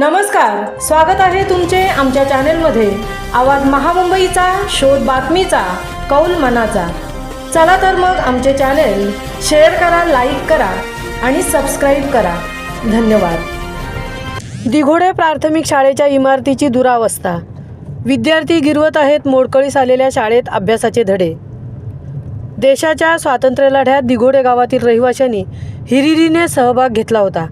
नमस्कार स्वागत आहे तुमचे आमच्या चॅनेलमध्ये. आवाज महामुंबईचा शोध बातमीचा कौल मनाचा. चला तर मग आमचे चॅनेल शेअर करा लाईक करा आणि सबस्क्राईब करा. धन्यवाद. दिघोडे प्राथमिक शाळेच्या इमारतीची दुरावस्था. विद्यार्थी गिरवत आहेत मोडकळीस आलेल्या शाळेत अभ्यासाचे धडे. देशाच्या स्वातंत्र्य लढ्यात दिघोडे गावातील रहिवाशांनी हिरिरीने सहभाग घेतला होता.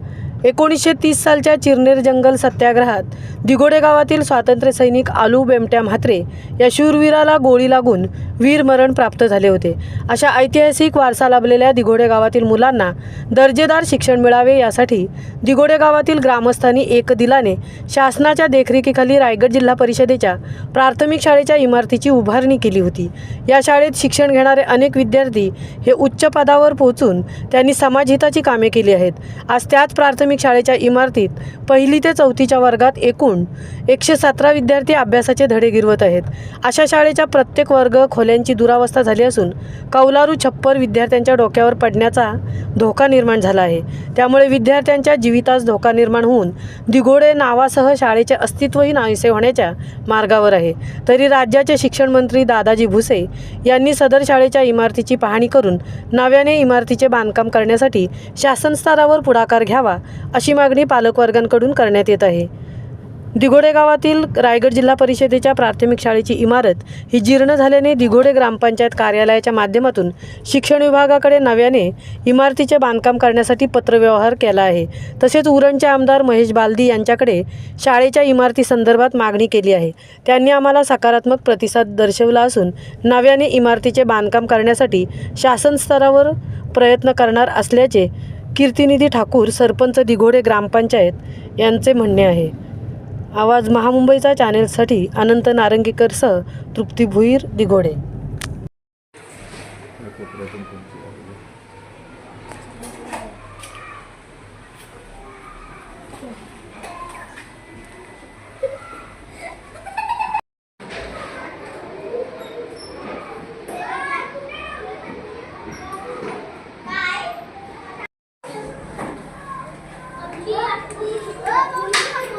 एकोणीसशे तीस सालच्या चिरनेर जंगल सत्याग्रहात दिघोडे गावातील स्वातंत्र्य सैनिक आलू बेमट्या म्हात्रे या शूरवीराला गोळी लागून वीरमरण प्राप्त झाले होते. अशा ऐतिहासिक वारसा लाभलेल्या दिघोडे गावातील मुलांना दर्जेदार शिक्षण मिळावे यासाठी दिघोडे गावातील ग्रामस्थांनी एक दिलाने शासनाच्या देखरेखीखाली रायगड जिल्हा परिषदेच्या प्राथमिक शाळेच्या इमारतीची उभारणी केली होती. या शाळेत शिक्षण घेणारे अनेक विद्यार्थी हे उच्च पदावर पोहोचून त्यांनी समाजहिताची कामे केली आहेत. आज त्याच प्राथमिक शाळेच्या इमारतीत पहिली ते चौथीच्या वर्गात एकूण एकशे सतरा विद्यार्थी अभ्यासाचे धडे गिरवत आहेत. अशा शाळेच्या प्रत्येक वर्ग खोल्यांची दुरावस्था झाली असून कौलारू छप्पर विद्यार्थ्यांच्या डोक्यावर पडण्याचा धोका निर्माण झाला आहे. त्यामुळे विद्यार्थ्यांच्या जीवितास धोका निर्माण होऊन दिघोडे नावासह शाळेचे अस्तित्वही नाहीसे होण्याच्या मार्गावर आहे. तरी राज्याचे शिक्षण मंत्री दादाजी भुसे यांनी सदर शाळेच्या इमारतीची पाहणी करून नव्याने इमारतीचे बांधकाम करण्यासाठी शासन स्तरावर पुढाकार घ्यावा अशी मागणी पालकवर्गांकडून करण्यात येत आहे. दिघोडे गावातील रायगड जिल्हा परिषदेच्या प्राथमिक शाळेची इमारत ही जीर्ण झाल्याने दिघोडे ग्रामपंचायत कार्यालयाच्या माध्यमातून शिक्षण विभागाकडे नव्याने इमारतीचे बांधकाम करण्यासाठी पत्रव्यवहार केला आहे. तसेच उरणचे आमदार महेश बालदी यांच्याकडे शाळेच्या इमारती संदर्भात मागणी केली आहे. त्यांनी आम्हाला सकारात्मक प्रतिसाद दर्शवला असून नव्याने इमारतीचे बांधकाम करण्यासाठी शासन स्तरावर प्रयत्न करणार असल्याचे कीर्तिनिधी ठाकूर सरपंच दिघोडे ग्रामपंचायत यांचे म्हणणे आहे. आवाज महामुंबईचा चॅनेलसाठी अनंत नारंगीकर सह तृप्ती भुईर दिघोडे. Aqui, aqui.